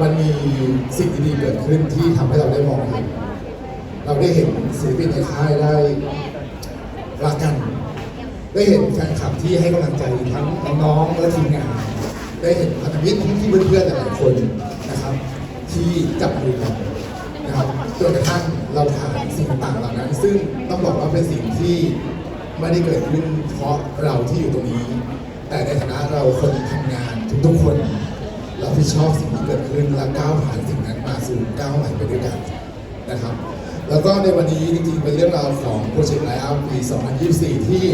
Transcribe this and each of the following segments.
มันมีสิ่งดีๆเกิดขึ้นที่ทำให้เราได้มองเห็นเราได้เห็นศิลปินในค่ายได้รักกัน ได้เห็นแฟนคลับที่ให้กำลังใจทั้งน้องๆและทีมงาน ได้เห็นพันธมิตรที่เพื่อนๆหลายๆคนนะครับ ที่จับมือกันนะครับจนกระทั่งเราผ่านสิ่งต่างๆเหล่านั้น ซึ่งต้องบอกว่าเป็นสิ่งที่ไม่ได้เกิดขึ้นเพราะเราที่อยู่ตรงนี้ แต่ในฐานะเราคนทำงานทุกๆคน เราที่ชอบสิ่งที่เกิดขึ้นและก้าวผ่านสิ่งนั้นมาสู่ก้าวใหม่ไปด้วยกันนะครับ แล้วก็ในวันนี้จริงๆเป็นเรื่องราวของโปรเจกต์ไลฟ์ปี 2024 ที่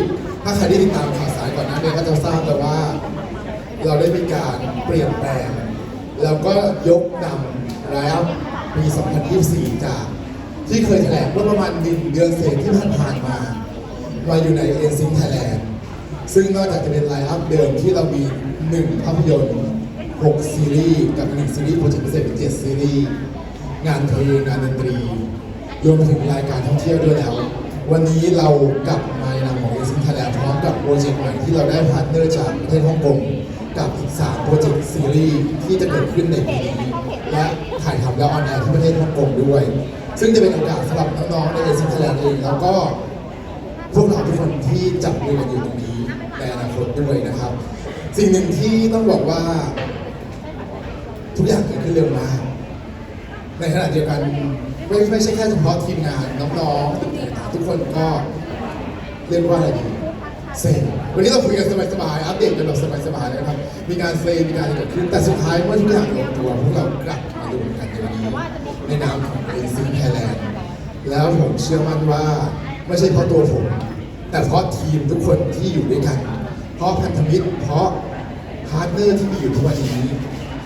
ถ้าใครได้ติดตามข่าวสารก่อนหน้านี้ก็จะทราบแล้วว่า เราได้มีการเปลี่ยนแปลง แล้วก็ยกนำไลฟ์ปี 2024 จากที่เคยแถลงเมื่อประมาณหนึ่งเดือนเศษที่ผ่านมามาอยู่ในเอ็นซิงไทยแลนด์ซึ่งนอกจากจะเป็นไลน์อัพเดิมที่เรามี1ภาพยนตร์ 6 ซีรีส์กับ1ซีรีส์โปรเจกต์พิเศษเป็น7ซีรีส์งานเพลงงานดนตรีรวมถึงรายการท่องเที่ยวด้วยแล้ว วันนี้เรากลับมาในนามของเอซิงไทยแลนด์พร้อมกับโปรเจกต์ใหม่ที่เราได้พาร์ทเนอร์จากประเทศฮ่องกงกับอีก3โปรเจกต์ซีรีส์ที่จะเกิดขึ้นในปีนี้และถ่ายทำแล้วออนแอร์ที่ประเทศฮ่องกงด้วย ซึ่งจะเป็นโอกาสสำหรับน้องๆในเอเชียไทยแลนด์เองแล้วก็พวกเราทุกคนที่จับมือกันอยู่ตรงนี้ในอนาคตด้วยนะครับ สิ่งหนึ่งที่ต้องบอกว่า ทุกอย่างเกิดขึ้นเร็วมากในขณะเดียวกันไม่ไม่ใช่แค่เฉพาะทีมงานน้องๆต่างๆทุกคนก็เรียกว่าอะไรดีเซนวันนี้เราคุยกันสบายๆอัปเดตกันแบบสบายๆนะครับ มีการเซนมีการอะไรเกิดขึ้นแต่สุดท้ายเมื่อทุกอย่างลงตัวพวกเรากลับมาดูกันในวันนี้ในนามของเอ็นซีไทยแลนด์แล้วผมเชื่อมั่นว่าไม่ใช่เพราะตัวผม แต่เพราะทีมทุกคนที่อยู่ด้วยกัน เพราะพันธมิตรเพราะพาร์ทเนอร์ที่มีอยู่ทุกวันนี้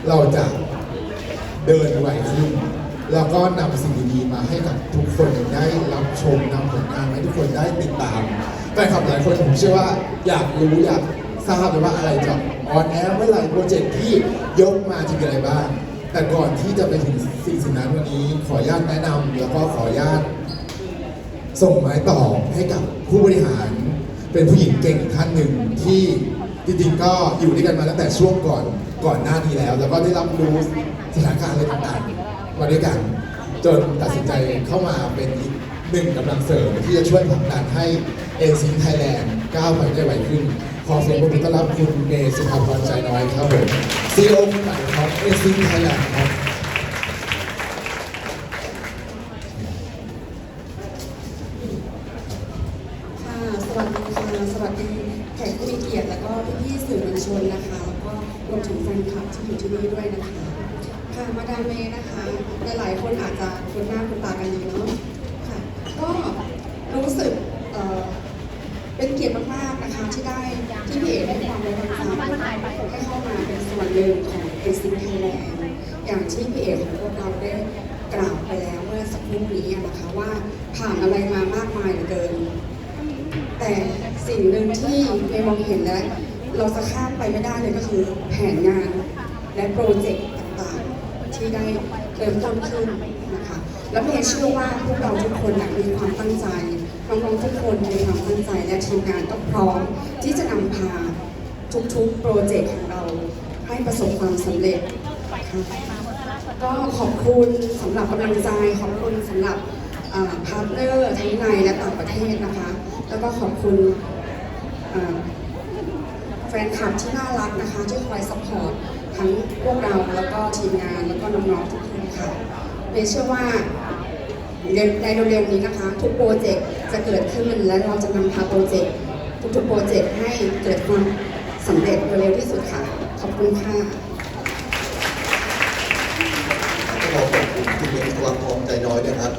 เราจะ เดินไวขึ้นแล้วก็นำสิ่งดีๆมาให้กับทุกคนได้รับชมนำผลงานให้ทุกคนได้ติดตามแฟนคลับหลายคนผมเชื่อว่าอยากรู้อยากทราบเลยว่าอะไรจะออนแอร์เมื่อไหร่โปรเจกต์ที่ยกมาจะมีอะไรบ้าง แต่ก่อนที่จะไปถึงสิ่งสิ่งนั้นวันนี้ขออนุญาตแนะนำแล้วก็ขออนุญาตส่งไม้ต่อให้กับผู้บริหาร เป็นผู้หญิงเก่งท่านหนึ่งที่จริงๆก็อยู่ด้วยกันมาตั้งแต่ช่วงก่อน ก่อนหน้านี้แล้ว แล้วก็ได้รับรู้สถานการณ์อะไรต่างๆมาด้วยกัน จนตัดสินใจเข้ามาเป็นอีกหนึ่งกำลังเสริมที่จะช่วยผลักดันให้เอ็นซีไทยแลนด์ก้าวไปได้ไวขึ้น ขอเสียงปรบมือต้อนรับคุณเมย์สุภาพรใจน้อยครับผมซีโอคนใหม่ของเอ็นซีไทยแลนด์ครับค่ะสวัสดีค่ะสวัสดีแขกผู้มีเกียรติแล้วก็พี่ๆสื่อมวลชนนะคะ รวมถึงแฟนคลับที่อยู่ที่นี่ด้วยนะคะค่ะมาดามเมย์นะคะ หลายๆคนอาจจะคุ้นหน้าคุ้นตากันดีเนาะค่ะ ก็รู้สึกเเป็นเกียรติมากๆนะคะที่ได้ที่พี่เอกได้ความไว้วางใจให้เข้ามาเป็นส่วนหนึ่งของเอซินไทยแลนด์อย่างที่พี่เอกของพวกเราได้กล่าวไปแล้วเมื่อสักครู่นี้นะคะว่าผ่านอะไรมามากมายเหลือเกิน แต่สิ่งหนึ่งที่เมย์มองเห็นและ เราจะข้ามไปไม่ได้เลยก็คือแผนงานและโปรเจกต์ต่างๆ ที่ได้เริ่มต้นขึ้นนะคะแล้วเมย์เชื่อว่าพวกเราทุกคนมีความตั้งใจน้องๆทุกคนมีความตั้งใจและทีมงานก็พร้อมที่จะนำพาทุกๆโปรเจกต์ของเราให้ประสบความสำเร็จก็ขอบคุณสำหรับกำลังใจขอบคุณสำหรับพาร์ทเนอร์ทั้งในและต่างประเทศนะคะ แล้วก็ขอบคุณ ฟนคลับที่น่ารักนะคะที่คอยสปอร์ตทั้งพวกเราแล้วก็ทีมงานแล้วก็น้องๆทุกคนค่ะเมย์เชื่อว่าในเร็วๆนี้นะคะ ทุกโปรเจกต์จะเกิดขึ้นและเราจะนำพาโปรเจกต์ทุกๆโปรเจกต์ให้เกิดความสำเร็จโดเร็วที่สุดค่ะ ขอบคุณค่ะก็ขอขอบคุณคุณเมย์สุวรรณทองใจน้อยนะครับ